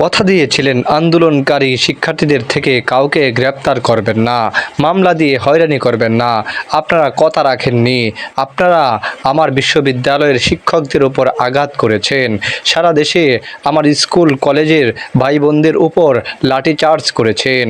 কথা দিয়েছিলেন আন্দোলনকারী শিক্ষার্থীদের থেকে, কাউকে গ্রেপ্তার করবেন না, মামলা দিয়ে হয়রানি করবেন না। আপনারা কথা রাখেননি। আপনারা আমার বিশ্ববিদ্যালয়ের শিক্ষকদের উপর আঘাত করেছেন। সারা দেশে আমার স্কুল, কলেজের ভাই বোনদের উপর লাঠিচার্জ করেছেন।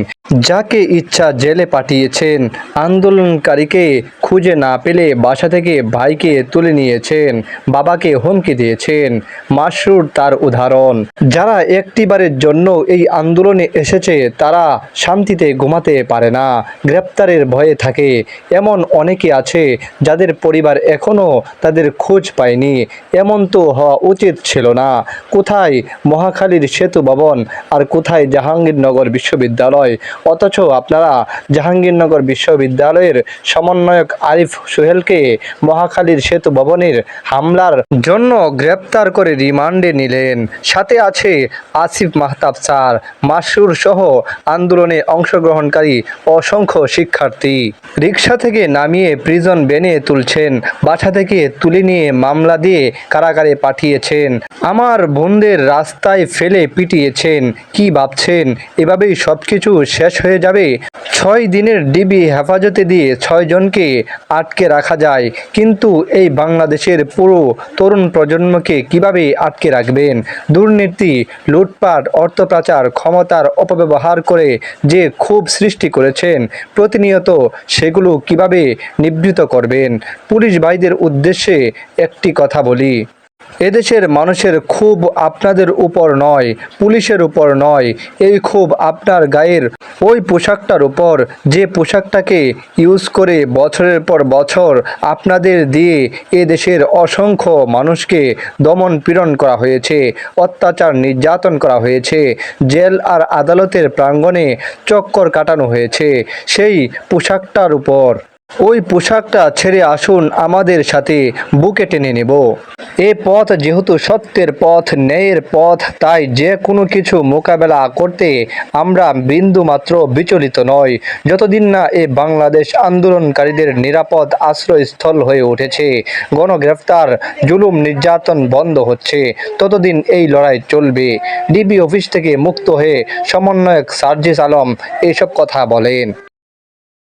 যাকে ইচ্ছা জেলে পাঠিয়েছেন, আন্দোলনকারীকে খুঁজে না পেলে বাসা থেকে ভাইকে তুলে নিয়েছেন, বাবাকে হুমকি দিয়েছেন। মাসরুর তার উদাহরণ, যারা একটিবারের জন্য এই আন্দোলনে এসেছে, তারা শান্তিতে ঘুমাতে পারে না, গ্রেপ্তারের ভয়ে থাকে। এমন অনেকে আছে, যাদের পরিবার এখনও তাদের খোঁজ পায়নি। এমন তো হওয়া উচিত ছিল না। কোথায় মহাখালীর সেতু ভবন আর কোথায় জাহাঙ্গীরনগর বিশ্ববিদ্যালয়? অথচ আপনারা জাহাঙ্গীরনগর বিশ্ববিদ্যালয়ের সমন্বয়ক আরিফ সোহেলকে মহাখালীর সেতু ভবনের হামলার জন্য গ্রেপ্তার করে রিমান্ডে নিলেন। সাথে আছে আসিফ মাহতাব স্যার, মাসুর সহ আন্দোলনে অংশগ্রহণকারী অসংখ্য শিক্ষার্থী। রিক্সা থেকে নামিয়ে প্রিজন বেনে তুলছেন, বাসা থেকে তুলে নিয়ে মামলা দিয়ে কারাগারে পাঠিয়েছেন। আমার বোনদের রাস্তায় ফেলে পিটিয়েছেন, কি ভাবছেন? এভাবেই সব কিছু শেষ হয়ে যাবে। ছয় দিনের ডিবি হেফাজতে দিয়ে ছয়জনকে আটকে রাখা যায়। কিন্তু এই বাংলাদেশের পুরো তরুণ প্রজন্মকে কীভাবে আটকে রাখবেন? দুর্নীতি, লুটপাট, অর্থপ্রাচার, ক্ষমতার অপব্যবহার করে যে খুব সৃষ্টি করেছেন, প্রতিনিয়ত সেগুলো কীভাবে নিবৃত করবেন? পুলিশ ভাইদের উদ্দেশ্যে একটি কথা বলি। এদেশের মানুষের ক্ষোভ আপনাদের উপর নয়, পুলিশের উপর নয়। এই ক্ষোভ আপনার গায়ের ওই পোশাকটার উপর। যে পোশাকটাকে ইউজ করে বছরের পর বছর আপনাদের দিয়ে এ দেশের অসংখ্য মানুষকে দমন পীড়ন করা হয়েছে, অত্যাচার নির্যাতন করা হয়েছে, জেল আর আদালতের প্রাঙ্গণে চক্কর কাটানো হয়েছে সেই পোশাকটার উপর। ওই পোশাকটা ছেড়ে আসুন আমাদের সাথে, বুকে টেনে নেব। এ পথ যেহেতু সত্যের পথ, ন্যায়ের পথ, তাই যে কোনো কিছু মোকাবেলা করতে আমরা বিন্দু মাত্র বিচলিত নয় যতদিন না এ বাংলাদেশ আন্দোলনকারীদের নিরাপদ আশ্রয়স্থল হয়ে উঠেছে, গণগ্রেফতার, জুলুম নির্যাতন বন্ধ হচ্ছে, ততদিন এই লড়াই চলবে। ডিবি অফিস থেকে মুক্ত হয়ে সমন্বয়ক সার্জিস আলম এসব কথা বলেন।